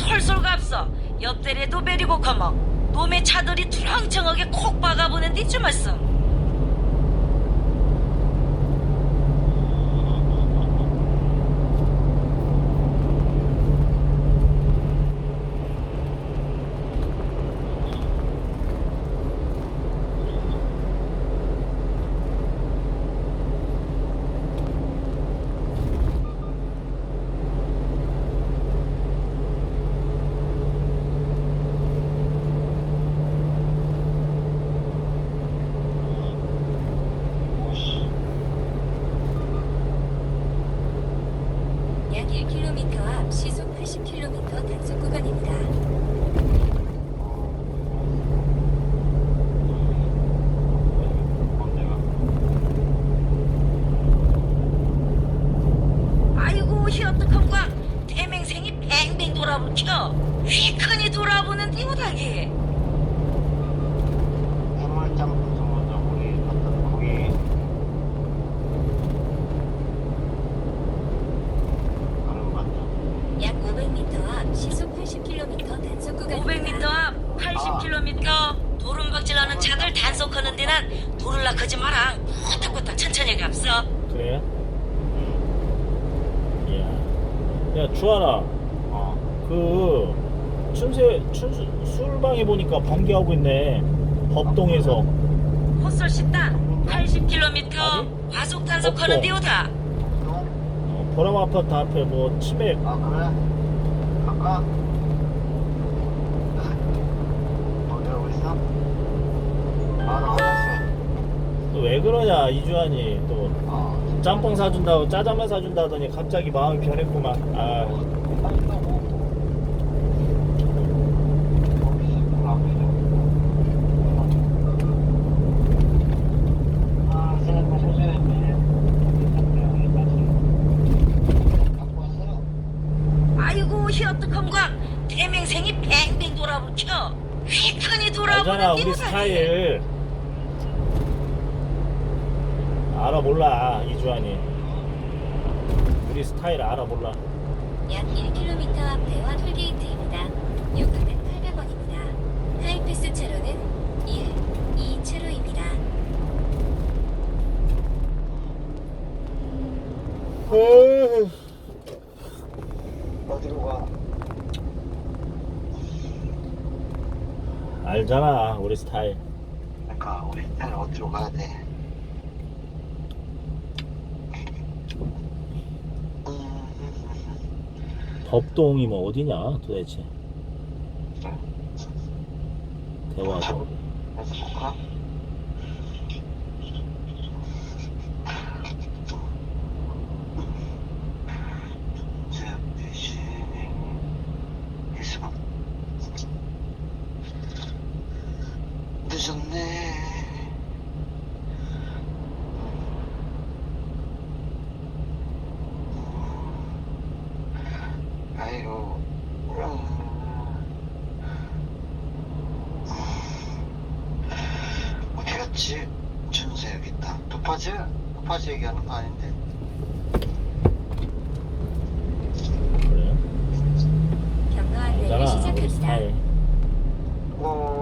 솔솔 갑서. 옆대리도 베리고 커먹. 놈의 차들이 투렁청하게 콕 박아보는 말씀 약 1km 앞 시속 80km 단속 구간입니다. 아이고 희어떡한가 대맹생이 뱅뱅 돌아붙여. 휘크니 돌아보는 디오다기 해물짬 분석먼저 거기 갔다 거기 가는 맞죠? 약 500m 앞 시속 80km 단속 구간입니다. 500m 앞 80km 차들 단속하는 데난 도를라 크지 마라 꼬딱꼬딱 천천히 갑서 그래? 이야. 야, 주하나. 어 그, 춘세, 춘수, 술방에 보니까 번개하고 있네. 법동에서. 헛설 식당 80km 아니? 과속 단속하는 없어. 데오다 또? 어, 보람 아파트 앞에 뭐 치맥. 아 그래? 갈까? 왜 그러냐, 이주환이. 또, 어 짬뽕 사준다고 짜장면 사준다 하더니 갑자기 마음이 변했구만. 아, 아 대맹생이 뱅뱅 돌아붙여 돌아보는 우리 스타일. 알아, 몰라, 이주환이. 우리 스타일 알아, 몰라. 약 1km 앞 대화 톨게이트입니다. 요금은 800원입니다. 하이패스 차로는 1, 2차로입니다. 어디로 가? 알잖아, 우리 스타일. 그러니까 우리 딸 어디로 가야 돼? 법동이 뭐 어디냐, 도대체. 대화도. 늦었네. 도파지 준세 여기 있다. 도파지? 도파지 얘기하는 거 아닌데. 경로하기를 시작합니다. 오.